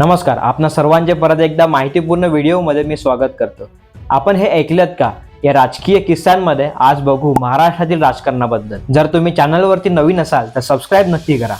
नमस्कार आपणा सर्वांचे परत एकदा माहितीपूर्ण व्हिडिओमध्ये मी स्वागत करतो. आपण हे ऐकलत का? या राजकीय किस्सांमध्ये आज बघू महाराष्ट्रातील राजकारणाबद्दल. जर तुम्ही चॅनलवरती नवीन असाल तर सबस्क्राईब नक्की करा.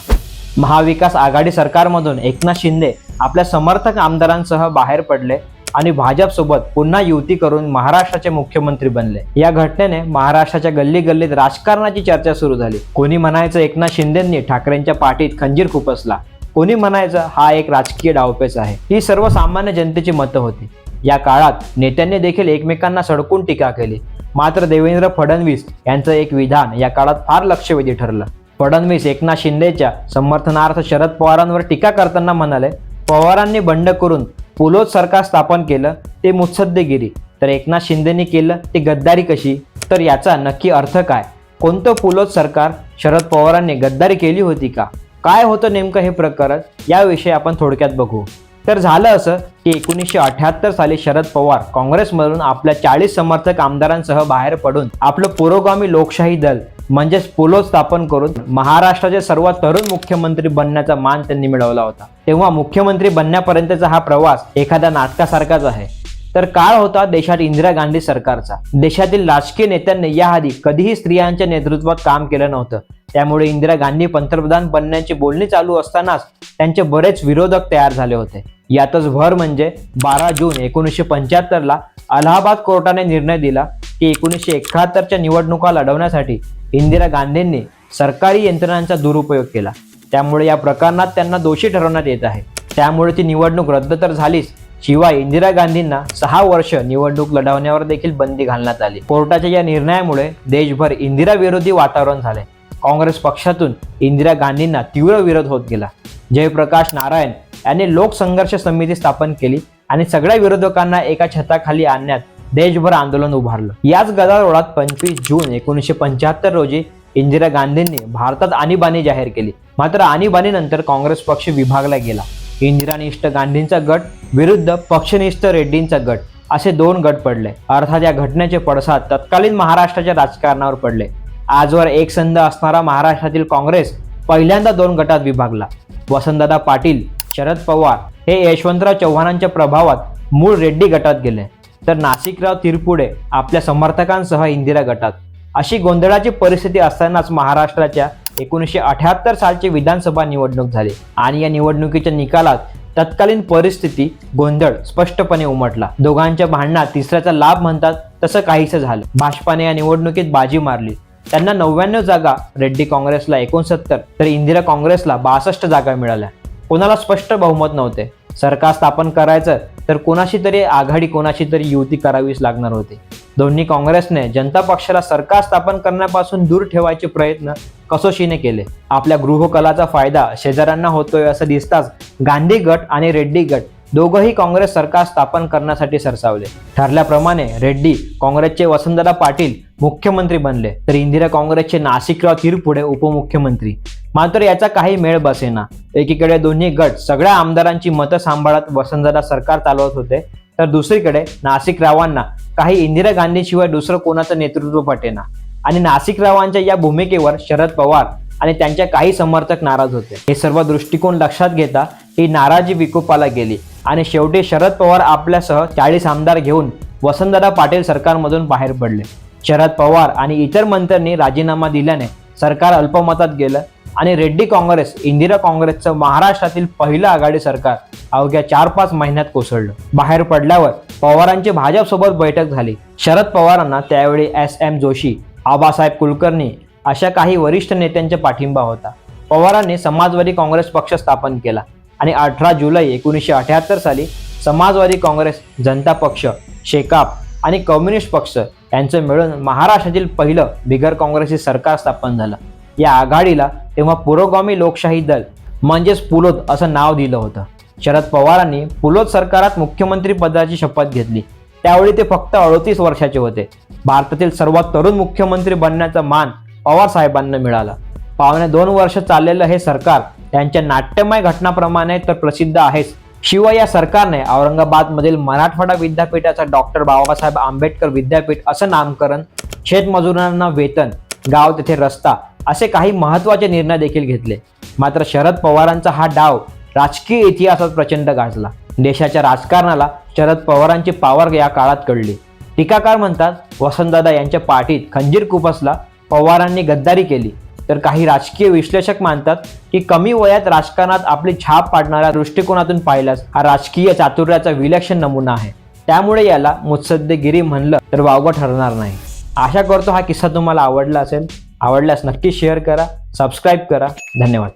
महाविकास आघाडी सरकारमधून एकनाथ शिंदे आपल्या समर्थक आमदारांसह बाहेर पडले आणि भाजपसोबत पुन्हा युती करून महाराष्ट्राचे मुख्यमंत्री बनले. या घटनेने महाराष्ट्राच्या गल्ली गल्लीत राजकारणाची चर्चा सुरू झाली. कोणी म्हणायचं एकनाथ शिंदेंनी ठाकरेंच्या पाठीत खंजीर खुपसला? कोणी म्हणायचं हा एक राजकीय डावपेच आहे. ही सर्वसामान्य जनतेची मतं होती. या काळात नेत्यांनी देखील एकमेकांना सडकून टीका केली. मात्र देवेंद्र फडणवीस यांचं एक विधान या काळात फार लक्षवेधी ठरलं. फडणवीस एकनाथ शिंदेच्या समर्थनार्थ शरद पवारांवर टीका करताना म्हणाले पवारांनी बंड करून पुलोत सरकार स्थापन केलं ते मुत्सद्देगिरी. तर एकनाथ शिंदेनी केलं ते गद्दारी कशी? तर याचा नक्की अर्थ काय? कोणतं पुलोत सरकार शरद पवारांनी गद्दारी केली होती का? काय होतं नेमकं हे प्रकरण याविषयी आपण थोडक्यात बघू. तर झालं असं की एकोणीसशे अठ्याहत्तर साली शरद पवार काँग्रेसमधून आपल्या चाळीस समर्थक आमदारांसह बाहेर पडून आपलं पुरोगामी लोकशाही दल म्हणजेच पुलो स्थापन करून महाराष्ट्राचे सर्वात तरुण मुख्यमंत्री बनण्याचा मान त्यांनी मिळवला होता. तेव्हा मुख्यमंत्री बनण्यापर्यंतचा हा प्रवास एखाद्या नाटकासारखाच आहे. तर काळ होता देशात इंदिरा गांधी सरकारचा. देशातील राजकीय नेत्यांनी याआधी कधीही स्त्रियांच्या नेतृत्वात काम केलं नव्हतं. त्यामुळे इंदिरा गांधी पंतप्रधान बनण्याची बोलणी चालू असतानाच त्यांचे बरेच विरोधक तयार झाले होते. यातच भर म्हणजे बारा जून एकोणीसशे पंच्याहत्तरला अलाहाबाद कोर्टाने निर्णय दिला की एकोणीसशे एकाहत्तरच्या निवडणुका लढवण्यासाठी इंदिरा गांधींनी सरकारी यंत्रणांचा दुरुपयोग केला. त्यामुळे या प्रकरणात त्यांना दोषी ठरवण्यात येत आहे. त्यामुळे ती निवडणूक रद्द तर झालीच शिवाय इंदिरा गांधींना सहा वर्ष निवडणूक लढवण्यावर देखील बंदी घालण्यात आली. कोर्टाच्या या निर्णयामुळे देशभर इंदिरा विरोधी वातावरण झाले. काँग्रेस पक्षातून इंदिरा गांधींना तीव्र विरोध होत गेला. जयप्रकाश नारायण यांनी लोकसंघर्ष समिती स्थापन केली आणि सगळ्या विरोधकांना एका छताखाली आणण्यात देशभर आंदोलन उभारलं. याच गदारोळात पंचवीस जून एकोणीसशे पंच्याहत्तर रोजी इंदिरा गांधींनी भारतात आणीबाणी जाहीर केली. मात्र आणीबाणीनंतर काँग्रेस पक्ष विभागला गेला. इंदिरानिष्ठ गांधींचा गट विरुद्ध पक्षनिष्ठ रेड्डींचा गट असे दोन गट पडले. अर्थात या घटनेचे पडसाद तत्कालीन महाराष्ट्राच्या राजकारणावर पडले. आजवर एक संध असणारा महाराष्ट्रातील काँग्रेस पहिल्यांदा दोन गटात विभागला. वसंतदादा पाटील शरद पवार हे यशवंतराव चव्हाणांच्या प्रभावात मूळ रेड्डी गटात गेले. तर नाशिकराव तिरपुडे आपल्या समर्थकांसह इंदिरा गटात. अशी गोंधळाची परिस्थिती असतानाच महाराष्ट्राच्या एकोणीसशे अठ्याहत्तर सालची विधानसभा निवडणूक झाली. आणि या निवडणुकीच्या निकालात तत्कालीन परिस्थिती गोंधळ स्पष्टपणे उमटला. दोघांच्या भांडणात तिसऱ्याचा लाभ म्हणतात तसं काहीसं झालं. भाजपाने या निवडणुकीत बाजी मारली. त्यांना नव्याण्णव जागा रेड्डी काँग्रेसला एकोणसत्तर तर इंदिरा काँग्रेसला बासष्ट जागा मिळाल्या. कोणाला स्पष्ट बहुमत नव्हते. सरकार स्थापन करायचं तर कोणाशी तरी आघाडी कोणाशी तरी युती करावीच लागणार होती. दोन्ही काँग्रेसने जनता पक्षाला सरकार स्थापन करण्यापासून दूर ठेवायचे प्रयत्न कसोशीने केले. आपल्या गृहकलाचा फायदा शेजाऱ्यांना होतोय असं दिसताच गांधी गट आणि रेड्डी गट दोघंही काँग्रेस सरकार स्थापन करण्यासाठी सरसावले. ठरल्याप्रमाणे रेड्डी काँग्रेसचे वसंतदादा पाटील मुख्यमंत्री बनले तर इंदिरा काँग्रेसचे नाशिकराव तिरपुडे उपमुख्यमंत्री. मात्र याचा काही मेळ बसेना. एकीकडे दोन्ही गट सगळ्या आमदारांची मतं सांभाळत वसंतदादा सरकार चालवत होते तर दुसरीकडे नाशिकरावांना काही इंदिरा गांधीशिवाय दुसरं कोणाचं नेतृत्व पटेना. आणि नाशिकरावांच्या या भूमिकेवर शरद पवार आणि त्यांच्या काही समर्थक नाराज होते. हे सर्व दृष्टिकोन लक्षात घेता ही नाराजी विकोपाला गेली. आणि शेवटी शरद पवार आपल्यासह चाळीस आमदार घेऊन वसंतदादा पाटील सरकारमधून बाहेर पडले. शरद पवार आणि इतर मंत्र्यांनी राजीनामा दिल्याने सरकार अल्पमतात गेलं. आणि रेड्डी काँग्रेस इंदिरा काँग्रेसचं महाराष्ट्रातील पहिलं आघाडी सरकार अवघ्या चार पाच महिन्यात कोसळलं. बाहेर पडल्यावर पवारांची भाजपसोबत बैठक झाली. शरद पवारांना त्यावेळी एस. एम. जोशी आबासाहेब कुलकर्णी अशा काही वरिष्ठ नेत्यांचा पाठिंबा होता. पवारांनी समाजवादी काँग्रेस पक्ष स्थापन केला आणि अठरा जुलै एकोणीसशे अठ्याहत्तर साली समाजवादी काँग्रेस जनता पक्ष शेकाप आणि कम्युनिस्ट पक्ष यांचं मिळून महाराष्ट्रातील पहिलं बिगर काँग्रेसी सरकार स्थापन झालं. या आघाडीला तेव्हा पुरोगामी लोकशाही दल म्हणजेच पुलोद असं नाव दिलं होतं. शरद पवारांनी पुलोद सरकारात मुख्यमंत्री पदाची शपथ घेतली. त्यावेळी ते फक्त अडतीस वर्षाचे होते. भारतातील सर्वात तरुण मुख्यमंत्री बनण्याचा मान पवार साहेबांना मिळाला. पावणे दोन वर्ष चाललेलं हे सरकार त्यांच्या नाट्यमय घटनाप्रमाणे तर प्रसिद्ध आहेच. शिवाय या सरकारने औरंगाबादमधील मराठवाडा विद्यापीठाचा डॉक्टर बाबासाहेब आंबेडकर विद्यापीठ असं नामकरण शेतमजुरांना वेतन गाव तेथे रस्ता असे काही महत्त्वाचे निर्णय देखील घेतले. मात्र शरद पवारांचा हा डाव राजकीय इतिहासात प्रचंड गाजला. देशाच्या राजकारणाला शरद पवारांची पावर या काळात कळली. टीकाकार म्हणतात वसंतदादा यांच्या पाठीत खंजीर कुपसला पवारांनी गद्दारी केली. तर काही राजकीय विश्लेषक मानतात की कमी वयात राजकारणात आपली छाप पाडणाऱ्या दृष्टिकोनातून पाहिल्यास हा राजकीय चातुर्याचा विलक्षण नमुना आहे. त्यामुळे याला मुत्सद्देगिरी म्हणलं तर वावगं ठरणार नाही. आशा करतो हा किस्सा तुम्हाला आवडला असेल. आवडल्यास नक्की शेअर करा सबस्क्राईब करा. धन्यवाद.